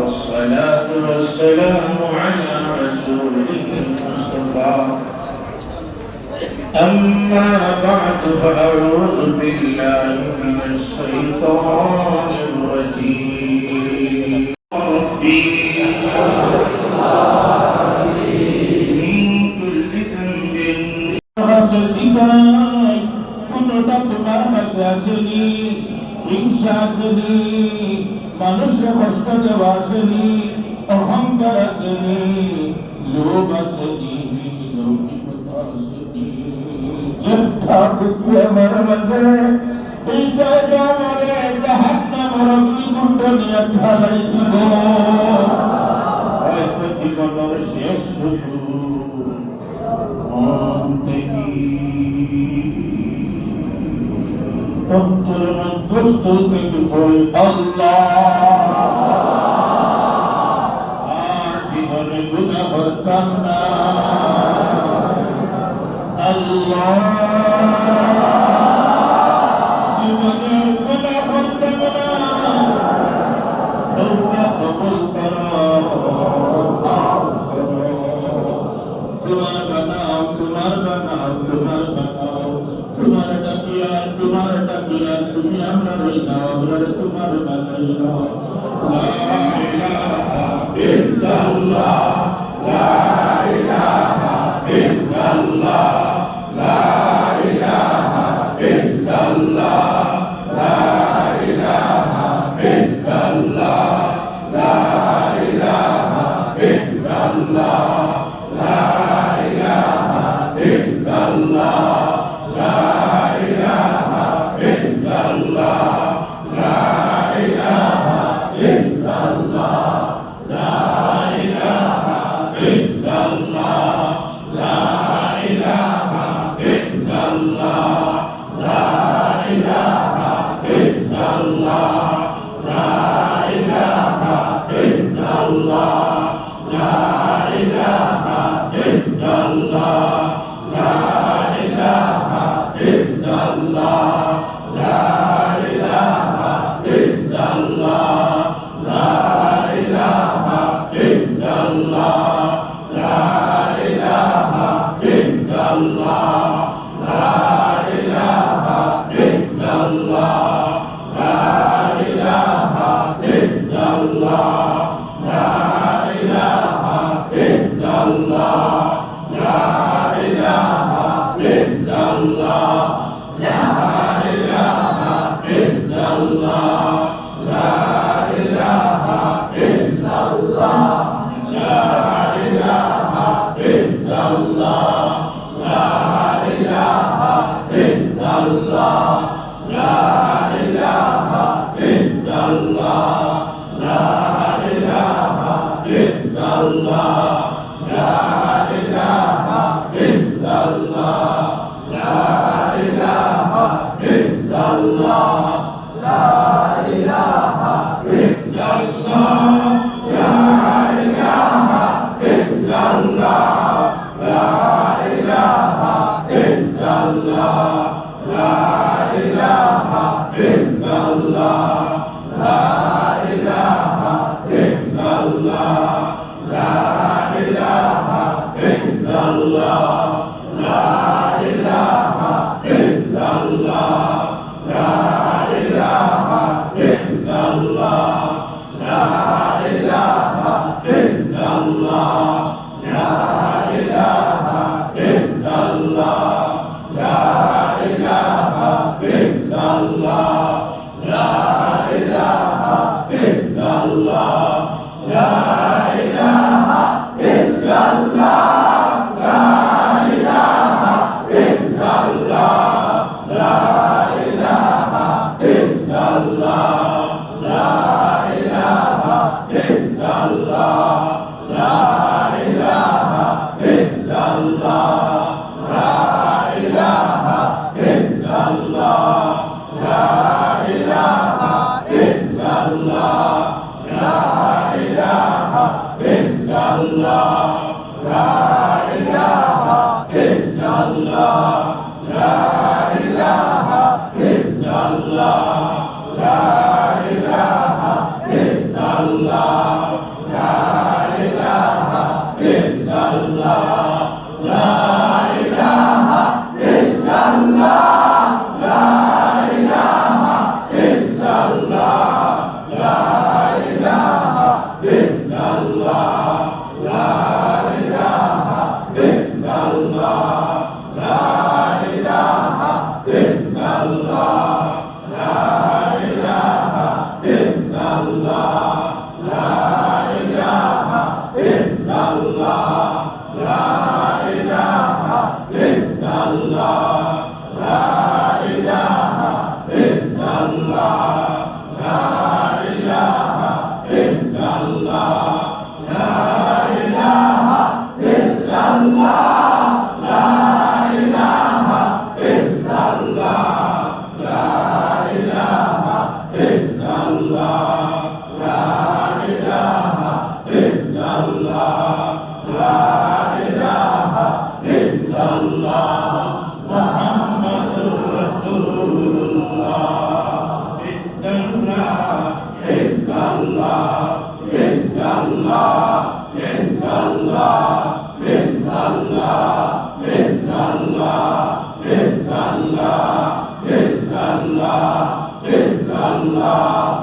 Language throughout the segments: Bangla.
والصلاة والسلام على رسوله المصطفى. أما بعد فأعوذ بالله من الشيطان الرجيم. من كل ذنب. وتتبع مساسني من شاسني মানুষকে কষ্ট দেওয়া আসেনি অহংকার আসেনি লোভ আসেনি লৌকিকতা আসেনি যেটা বুদ্ধি আমার মাঝে এইটা এটা আমারে একটা হাত অগ্নিকুণ্ড নিয়ে ঢালাই দিব। হয়তো জীবনের শেষ অন্তর মধ্যস্থ থেকে বই আল্লাহ তোমার বানাইয়া লা ইল্লাল্লাহ Allah لا إله إلا الله يا আল্লাহ الله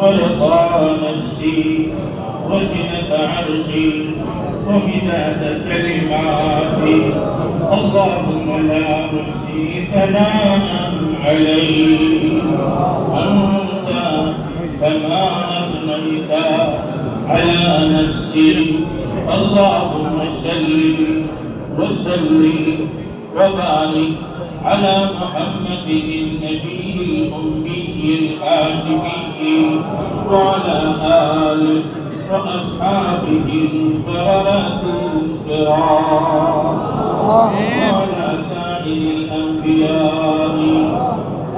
ورضا نفسي وزنة عرشي ومداد كلماتي. اللهم لا نحصي ثناء عليك أنت ما أثنيت على نفسي. اللهم صل وسلم وبارك على محمد النبي الأمي الحاشمي وعلى آله وأصحابه البررة الكرام. وعلى سائر الأنبياء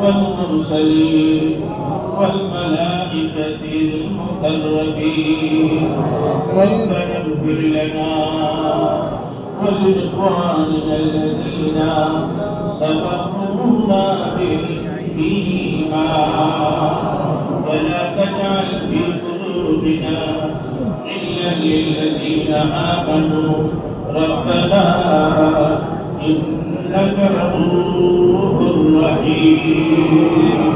والمرسلين والملائكة المقربين. ربنا اغفر لنا ولإخواننا الذين سبقونا بالإيمان. ولا تجعل في قلوبنا غلا للذين آمنوا. ربنا إنك رؤوف رحيم.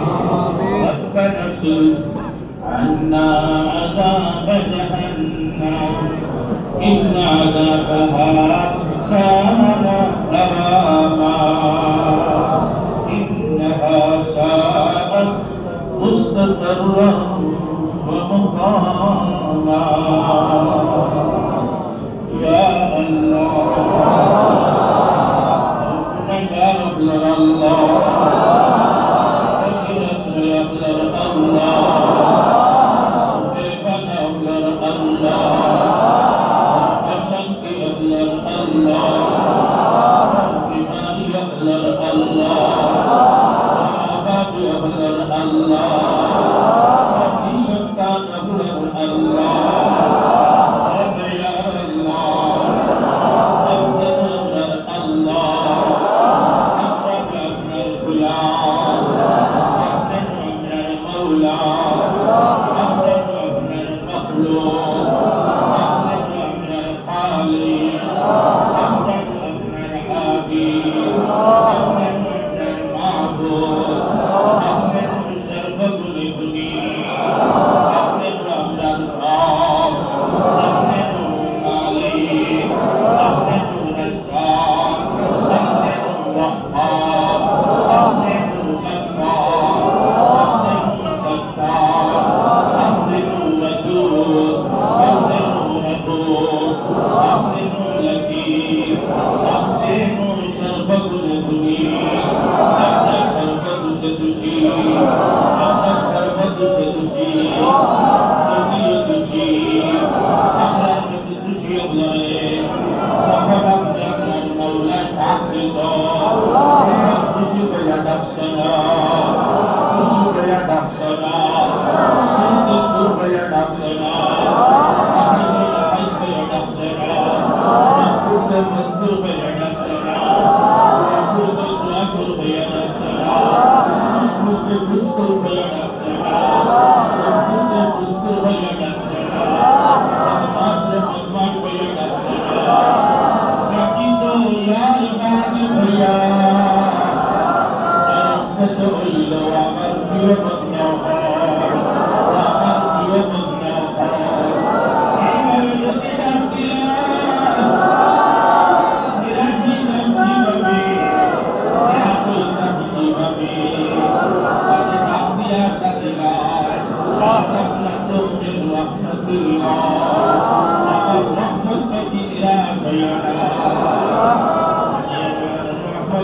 ربنا اصرف عنا عذاب جهنم. إن عذابها مستقرا দুনিয়ারে আপনার মাওলা থাকবে সব আল্লাহ খুশি করে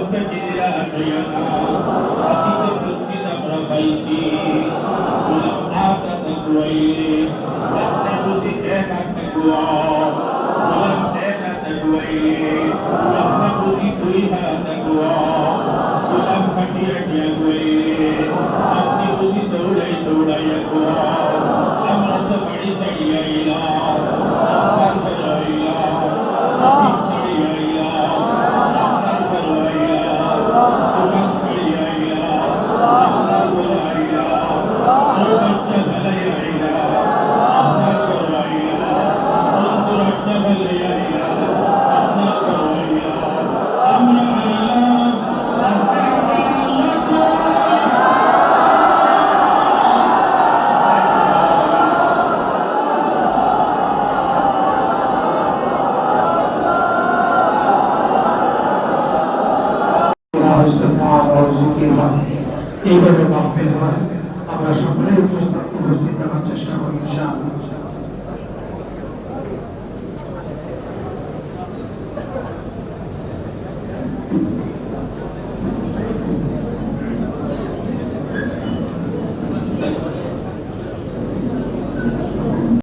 মুক্তাকিরা আসিয়া হাদিসে কুদসিত আমরা পাইছি আতা তাকওয়াইরে রাস্তা বুঝি এক তাকওয়া বলেন এক তাকওয়াইরে রাস্তা বুঝি দুই হাত তাকওয়া গোলাম ফাটিয়া গিয়া গইরে আপনি বুঝি দৌড়াই দৌড়াইয়া গোয়া আমরা তো বাড়ি ছাড়িয়া